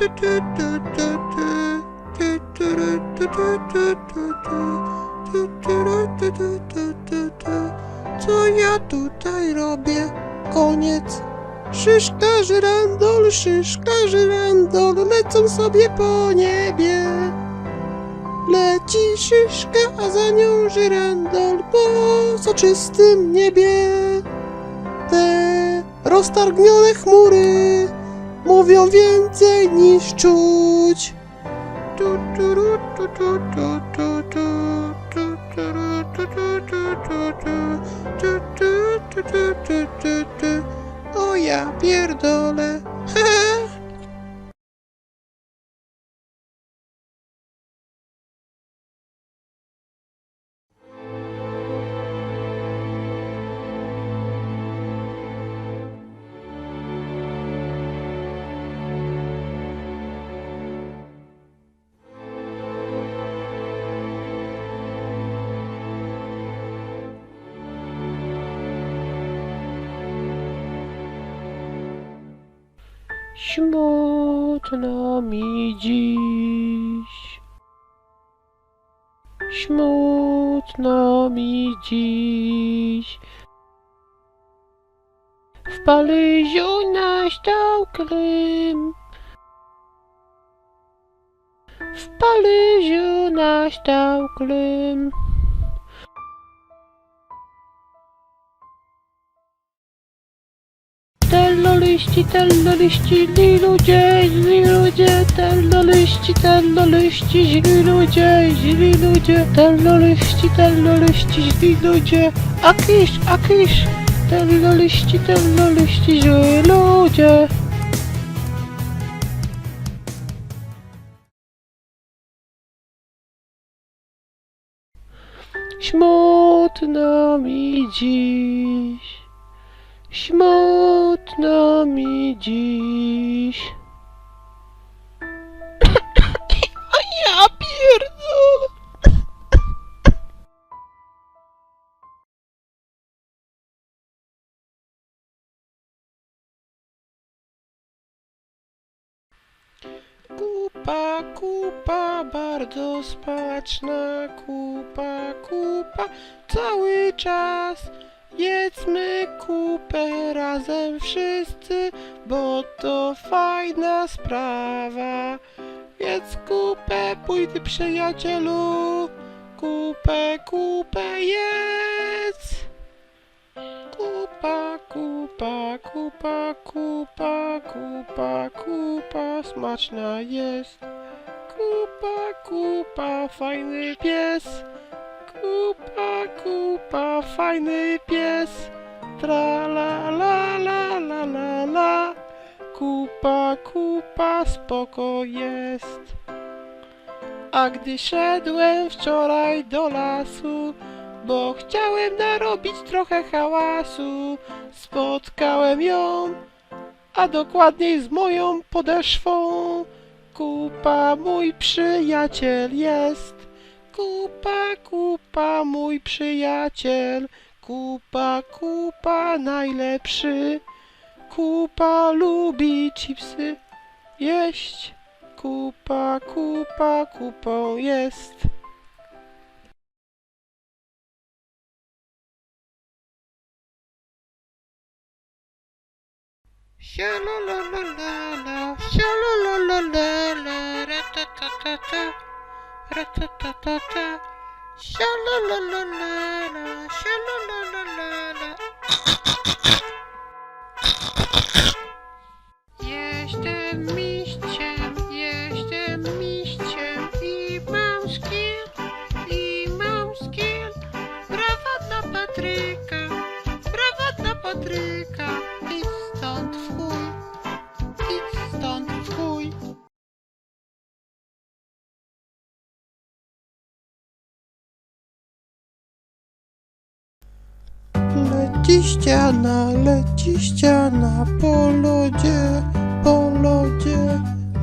Co ja tutaj robię? Koniec. Szyszka, żyrandol, szyszka, żyrandol, lecą sobie po niebie. Leci szyszka, a za nią żyrandol po soczystym niebie. Te roztargnione chmury mówią więcej niż czuć. Tu, tu, ru, Smutno mi dziś. Smutno mi dziś. W Paryżu nastał Krym. W Paryżu nastał Krym. Terroryści, terroryści, źli ludzie, źli ludzie, terroryści, terroryści, źli ludzie, źli ludzie, terroryści, terroryści, źli ludzie, akisz, akisz, terroryści, terroryści, źli ludzie. Smutno mi dziś. Smutno mi dziś. A ja pierdolę. Kupa, kupa, bardzo smaczna kupa, kupa, cały czas. Jedzmy kupę razem wszyscy, bo to fajna sprawa. Jedz kupę, pójdę przyjacielu, kupę, kupę jedz. Kupa, kupa, kupa, kupa, kupa, kupa, smaczna jest. Kupa, kupa, fajny pies. Kupa, kupa, fajny pies. Tra la la la la la la. Kupa, kupa, spoko jest. A gdy szedłem wczoraj do lasu, bo chciałem narobić trochę hałasu, spotkałem ją, a dokładniej z moją podeszwą. Kupa, mój przyjaciel jest. Kupa, kupa, mój przyjaciel. Kupa, kupa, najlepszy. Kupa lubi chipsy jeść. Kupa, kupa, kupą jest. Sha-la-la-la-la-la, sha-la-la-la-la-la, ra-ta-ta-ta-ta, Jestem mistrzem, jestem mistrzem. I mam skill, i mam skill. Dla Patryka, brawa dla Patryka. Idź stąd w Leci ściana, leci ściana po lodzie, po lodzie.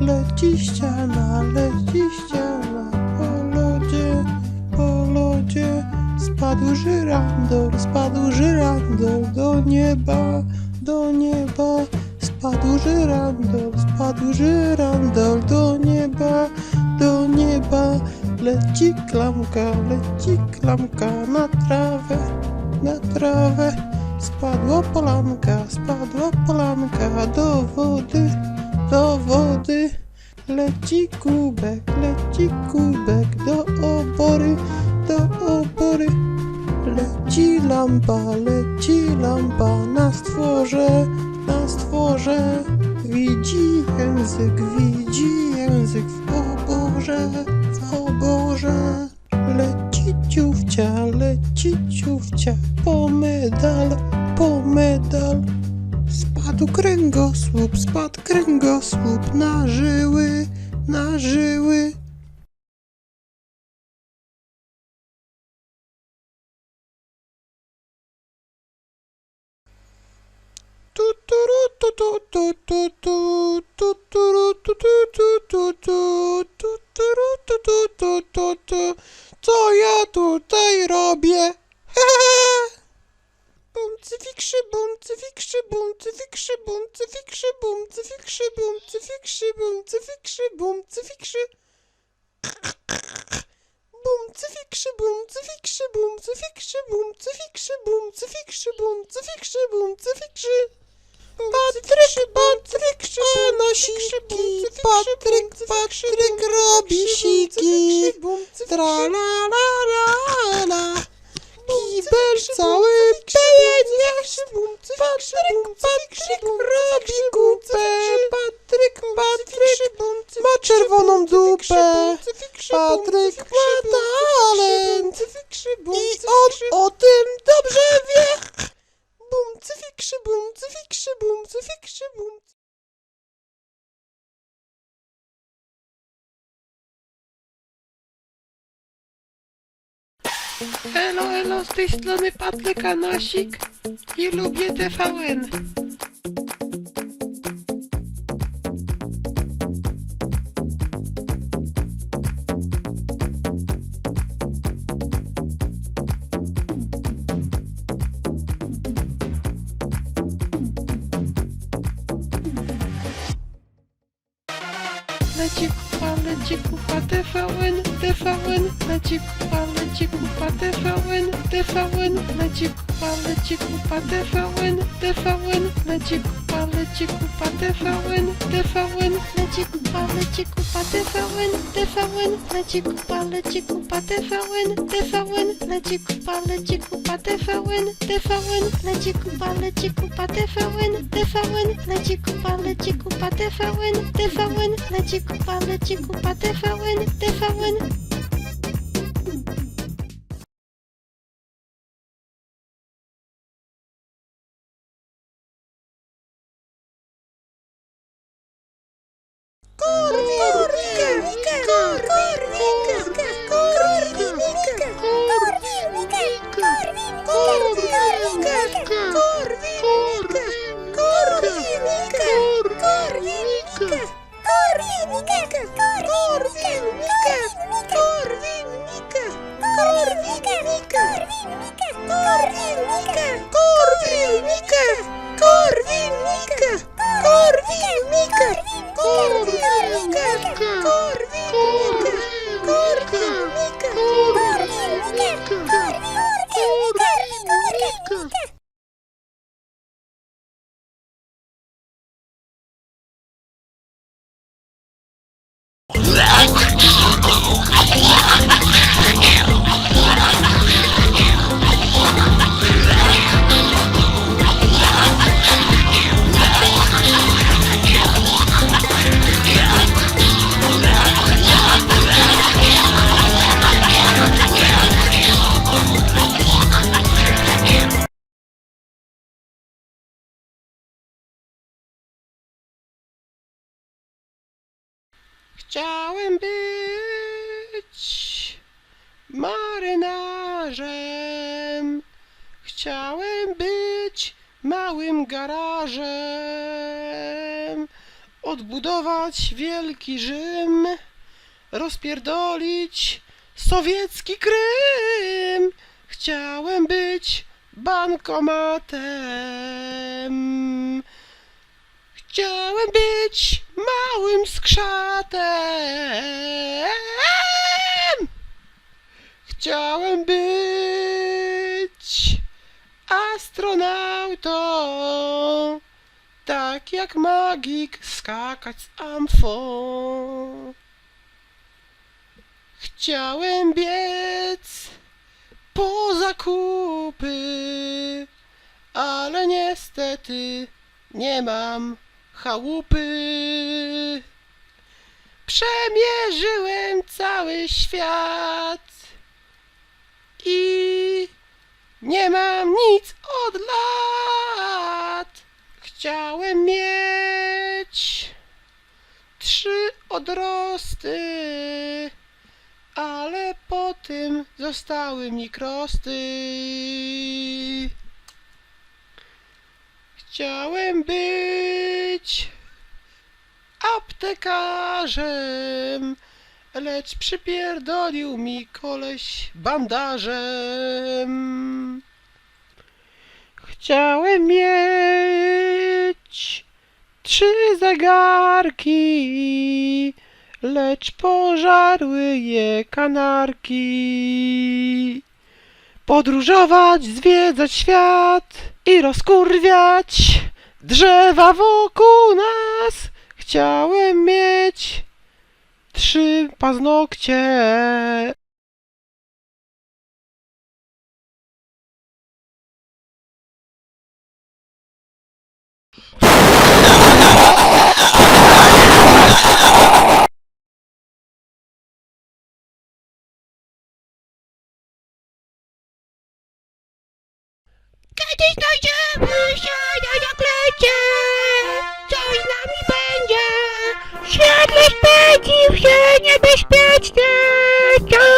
Leci ściana, leci ściana po lodzie, po lodzie. Spadł żyrandol, spadł żyrandol do nieba, do nieba. Spadł żyrandol, spadł żyrandol do nieba, do nieba. Leci klamka, leci klamka na trawę, na trawę. Spadła polanka, spadła polanka do wody, do wody. Leci kubek, leci kubek do obory, do obory. Leci lampa, leci lampa na stworze, na stworze. Widzi język, widzi język w oborze, w oborze. Leci ciufcia, leci ciufcia po medal, kręgosłup, spadł kręgosłup na żyły, na żyły. Co ja tutaj robię? Bum, cyfikrzy, bum, cyfikrzy, bum, cyfikrzy, bum, cyfikrzy, bum, cyfikrzy, bum, cyfikrzy, bum, cyfikrzy, bum, cyfikrzy. Bum, cyfikrzy, bum, cyfikrzy, bum, cyfikrzy, bum, cyfikrzy, bum, cyfikrzy, bum, cyfikrzy, bum, cyfikrzy. Patryk, Patryk, a nosiki, Patryk, Patryk robi siki, tra la la la la. Kibel cały Patryk, Patryk robi kupę, Patryk, Patryk ma czerwoną dupę, Patryk ma talent i on o tym dobrze Elo, elo, z tej strony Patryk Anasik i lubię TVN. Leci kupa, leci kupa TVN, TVN, leci kupa, leci kupa TVN, TVN, leci kupa, leci kupa TVN, TVN, leci kupa, leci kupa TVN, TVN, leci kupa, leci kupa TVN, TVN, leci kupa, leci kupa TVN, TVN, leci kupa, leci kupa TVN, TVN, leci kupa, leci kupa TVN, TVN, leci kupa, leci kupa TVN, TVN, leci kupa, leci kupa TVN, TVN. Chciałem być marynarzem. Chciałem być małym garażem. Odbudować wielki Rzym. Rozpierdolić sowiecki Krym. Chciałem być bankomatem. Chciałem być małym skrzatem. Chciałem być astronautą. Tak jak magik skakać z amfą. Chciałem biec po zakupy, ale niestety nie mam chałupy. Przemierzyłem cały świat i nie mam nic od lat. Chciałem mieć trzy odrosty, ale po tym zostały mi krosty. Chciałem być aptekarzem, lecz przypierdolił mi koleś bandażem. Chciałem mieć trzy zegarki, lecz pożarły je kanarki. Podróżować, zwiedzać świat i rozkurwiać drzewa wokół nas. Chciałem mieć trzy paznokcie. niebezpieczne! To